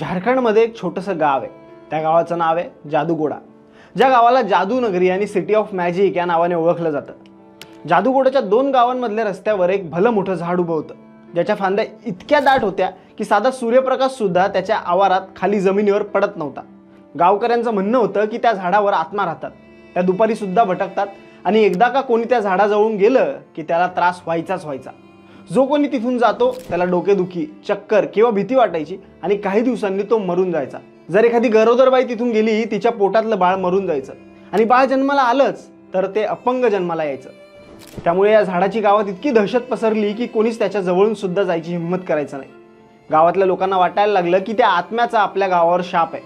झारखंडमध्ये एक छोटंसं गाव आहे. त्या गावाचं नाव आहे जादूगोडा. ज्या गावाला जादूनगरी आणि सिटी ऑफ मॅजिक या नावाने ओळखलं जातं. जादूगोडाच्या दोन गावांमधल्या रस्त्यावर एक भलं मोठं झाड उभं होतं. ज्याच्या फांद्या इतक्या दाट होत्या की साधा सूर्यप्रकाशसुद्धा त्याच्या आवारात खाली जमिनीवर पडत नव्हता. गावकऱ्यांचं म्हणणं होतं की त्या झाडावर आत्मा राहतात. त्या दुपारीसुद्धा भटकतात आणि एकदा का कोणी त्या झाडाजवळून गेलं की त्याला त्रास व्हायचाच व्हायचा. जो कोणी तिथून जातो त्याला डोकेदुखी चक्कर किंवा भीती वाटायची आणि काही दिवसांनी तो मरून जायचा. जर एखादी गरोदरबाई तिथून गेली तिच्या पोटातलं बाळ मरून जायचं आणि बाळ जन्माला आलंच तर ते अपंग जन्माला यायचं. त्यामुळे या झाडाची गावात इतकी दहशत पसरली की कोणीच त्याच्या जवळून सुद्धा जायची हिंमत करायचं नाही. गावातल्या लोकांना वाटायला लागलं की त्या आत्म्याचा आपल्या गावावर शाप आहे.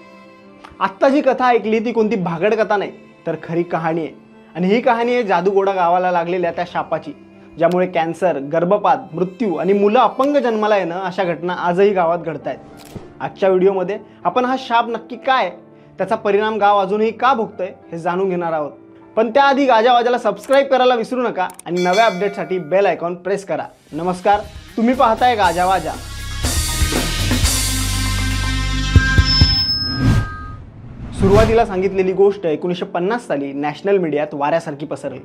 आत्ता जी कथा ऐकली ती कोणती भागड कथा नाही तर खरी कहाणी आहे. आणि ही कहाणी आहे जादूगोडा गावाला लागलेल्या त्या शापाची. ज्यामुळे कॅन्सर गर्भपात मृत्यू आणि मुलं अपंग जन्माला येणं अशा घटना आजही गावात घडत आहेत आजच्या व्हिडिओमध्ये आपण हा शाप नक्की काय त्याचा परिणाम गाव अजूनही का भोगतोय हे जाणून घेणार आहोत. पण त्याआधी गाजावाजाला सबस्क्राईब करायला विसरू नका आणि नव्या अपडेटसाठी बेल आयकॉन प्रेस करा. नमस्कार तुम्ही पाहताय गाजावाजा. सुरुवातीला सांगितलेली गोष्ट एकोणीसशे पन्नास साली नॅशनल मीडियात वाऱ्यासारखी पसरली.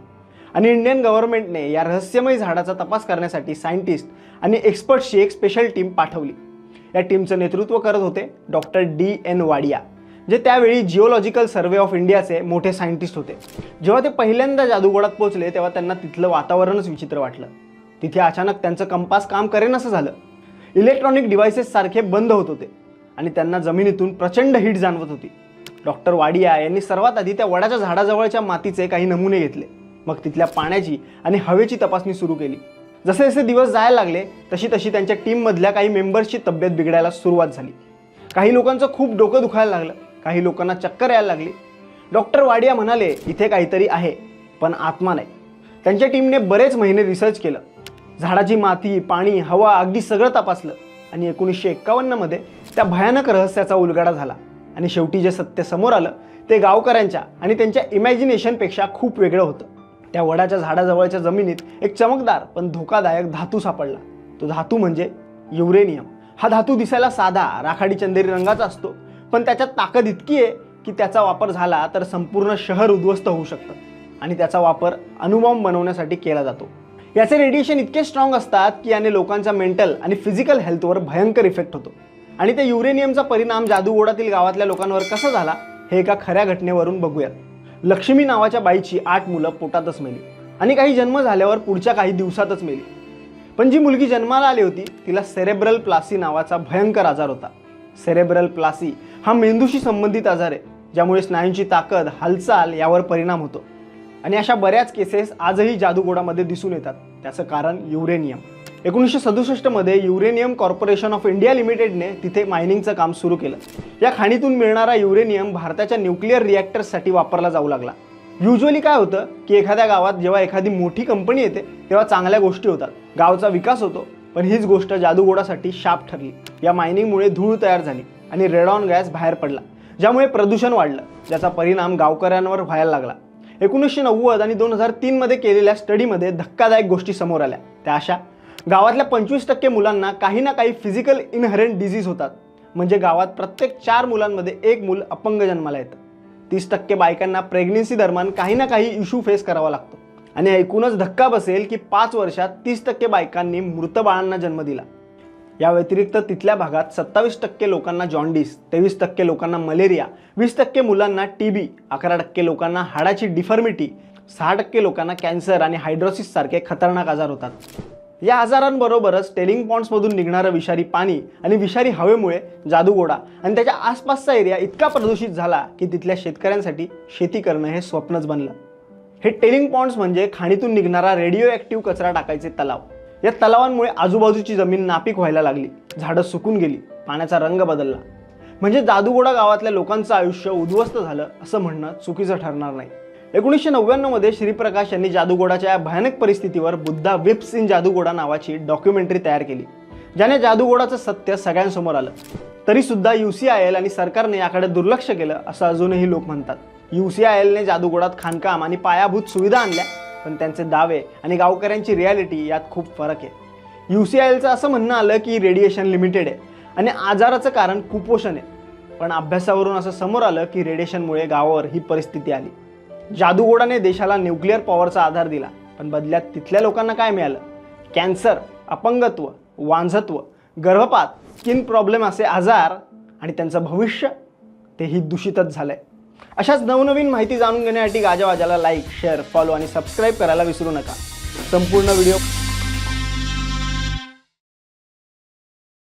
आणि इंडियन गव्हर्नमेंटने या रहस्यमय झाडाचा तपास करण्यासाठी सायंटिस्ट आणि एक्सपर्ट्सची एक स्पेशल टीम पाठवली. या टीमचं नेतृत्व करत होते डॉक्टर डी एन वाडिया जे त्यावेळी जिओलॉजिकल सर्वे ऑफ इंडियाचे मोठे सायंटिस्ट होते. जेव्हा ते पहिल्यांदा जादूगोडात पोहोचले तेव्हा त्यांना तिथलं वातावरणच विचित्र वाटलं. तिथे अचानक त्यांचं कंपास काम करेनसं झालं. इलेक्ट्रॉनिक डिव्हायसेस सारखे बंद होत होते आणि त्यांना जमिनीतून प्रचंड हीट जाणवत होती. डॉक्टर वाडिया यांनी सर्वात आधी त्या वडाच्या झाडाजवळच्या मातीचे काही नमुने घेतले. मग तिथल्या पाण्याची आणि हवेची तपासणी सुरू केली. जसे जसे दिवस जायला लागले तशी तशी त्यांच्या टीममधल्या काही मेंबर्सची तब्येत बिघडायला सुरुवात झाली. काही लोकांचं खूप डोकं दुखायला लागलं. काही लोकांना चक्कर यायला लागली. डॉक्टर वाडिया म्हणाले इथे काहीतरी आहे पण आत्मा नाही. त्यांच्या टीमने बरेच महिने रिसर्च केलं. झाडाची माती पाणी हवा अगदी सगळं तपासलं. आणि एकोणीसशे एक्कावन्नमध्ये त्या भयानक रहस्याचा उलगडा झाला. आणि शेवटी जे सत्य समोर आलं ते गावकऱ्यांच्या आणि त्यांच्या इमॅजिनेशनपेक्षा खूप वेगळं होतं. त्या वडाच्या झाडाजवळच्या जमिनीत एक चमकदार पण धोकादायक धातू सापडला. तो धातू म्हणजे युरेनियम. हा धातू दिसायला साधा राखाडी चंदेरी रंगाचा असतो. पण त्याच्यात ताकद इतकी आहे की त्याचा वापर झाला तर संपूर्ण शहर उद्ध्वस्त होऊ शकतं आणि त्याचा वापर अणुबॉम्ब बनवण्यासाठी केला जातो. याचे रेडिएशन इतके स्ट्रॉंग असतात की याने लोकांच्या मेंटल आणि फिजिकल हेल्थवर भयंकर इफेक्ट होतो. आणि त्या युरेनियमचा परिणाम जादूगोडातील गावातल्या लोकांवर कसा झाला हे एका खऱ्या घटनेवरून बघूयात. लक्ष्मी नावाच्या बाईची आठ मुलं पोटातच मेली. आणि काही जन्म झाल्यावर पुढच्या काही दिवसातच मेली. पण जी मुलगी जन्माला आली होती तिला सेरेब्रल प्लासी नावाचा भयंकर आजार होता. सेरेब्रल प्लासी हा मेंदूशी संबंधित आजार आहे ज्यामुळे स्नायूंची ताकद हालचाल यावर परिणाम होतो. आणि अशा बऱ्याच केसेस आजही जादूगोडामध्ये दिसून येतात. त्याचं कारण युरेनियम. एकोणीसशे सदुसष्टमध्ये युरेनियम कॉर्पोरेशन ऑफ इंडिया लिमिटेडने तिथे मायनिंगचं काम सुरू केलं. या खाणीतून मिळणारा युरेनियम भारताच्या न्यूक्लिअर रिॲक्टर्ससाठी वापरला जाऊ लागला. युजली काय होतं की एखाद्या गावात जेव्हा एखादी मोठी कंपनी येते तेव्हा चांगल्या गोष्टी होतात. गावचा विकास होतो पण हीच गोष्ट जादूगोडासाठी शाप ठरली. या मायनिंगमुळे धूळ तयार झाली आणि रेडॉन गॅस बाहेर पडला ज्यामुळे प्रदूषण वाढलं ज्याचा परिणाम गावकऱ्यांवर व्हायला लागला. एकोणीसशे नव्वद आणि दोन हजार तीनमध्ये केलेल्या स्टडीमध्ये धक्कादायक गोष्टी समोर आल्या. त्या अशा गावातल्या पंचवीस टक्के मुलांना काही ना काही फिजिकल इनहरंट डिझीज होतात. म्हणजे गावात प्रत्येक चार मुलांमध्ये एक मूल अपंग जन्माला येतं. तीस टक्के बायकांना प्रेग्नेन्सी दरम्यान काही ना काही इश्यू फेस करावा लागतो. आणि ऐकूनच धक्का बसेल की पाच वर्षात तीस टक्के बायकांनी मृत बाळांना जन्म दिला. या व्यतिरिक्त तिथल्या भागात सत्तावीस टक्के लोकांना जॉन्डिस तेवीस टक्के लोकांना मलेरिया वीस टक्के मुलांना टी बी अकरा टक्के लोकांना हाडाची डिफर्मिटी सहा टक्के लोकांना कॅन्सर आणि हायड्रोसिस सारखे खतरनाक आजार होतात. या आजारांबरोबरच टेलिंग पॉन्ड्समधून निघणारं विषारी पाणी आणि विषारी हवेमुळे जादूगोडा आणि त्याच्या आसपासचा एरिया इतका प्रदूषित झाला की तिथल्या शेतकऱ्यांसाठी शेती करणं हे स्वप्नच बनलं. हे टेलिंग पॉन्ड्स म्हणजे खाणीतून निघणारा रेडिओ ॲक्टिव्ह कचरा टाकायचे तलाव. या तलावांमुळे आजूबाजूची जमीन नापीक व्हायला लागली. झाडं सुकून गेली. पाण्याचा रंग बदलला. म्हणजे जादूगोडा गावातल्या लोकांचं आयुष्य उद्ध्वस्त झालं असं म्हणणं चुकीचं ठरणार नाही. एकोणीसशे नव्याण्णवमध्ये श्रीप्रकाश यांनी जादूगोडाच्या या भयानक परिस्थितीवर बुद्धा विप्स इन जादूगोडा नावाची डॉक्युमेंटरी तयार केली ज्याने जादूगोडाचं सत्य सगळ्यांसमोर आलं. तरीसुद्धा यू सी आय एल आणि सरकारने याकडे दुर्लक्ष केलं असं अजूनही लोक म्हणतात. यू सी आय एलने जादूगोडात खाणकाम आणि पायाभूत सुविधा आणल्या पण त्यांचे दावे आणि गावकऱ्यांची रियालिटी यात खूप फरक आहे. यू सी आय एलचं असं म्हणणं आलं की रेडिएशन लिमिटेड आहे आणि आजाराचं कारण कुपोषण आहे. पण अभ्यासावरून असं समोर आलं की रेडिएशनमुळे गावावर ही परिस्थिती आली. जादूगोडाने देशाला न्यूक्लिअर पॉवरचा आधार दिला. पण बदल्यात तिथल्या लोकांना काय मिळालं? कॅन्सर अपंगत्व वांझत्व गर्भपात स्किन प्रॉब्लेम असे आजार आणि त्यांचं भविष्य तेही दूषितच झालंय. अशाच नवनवीन माहिती जाणून घेण्यासाठी गाजावाजाला लाईक शेअर फॉलो आणि सबस्क्राईब करायला विसरू नका. संपूर्ण व्हिडिओ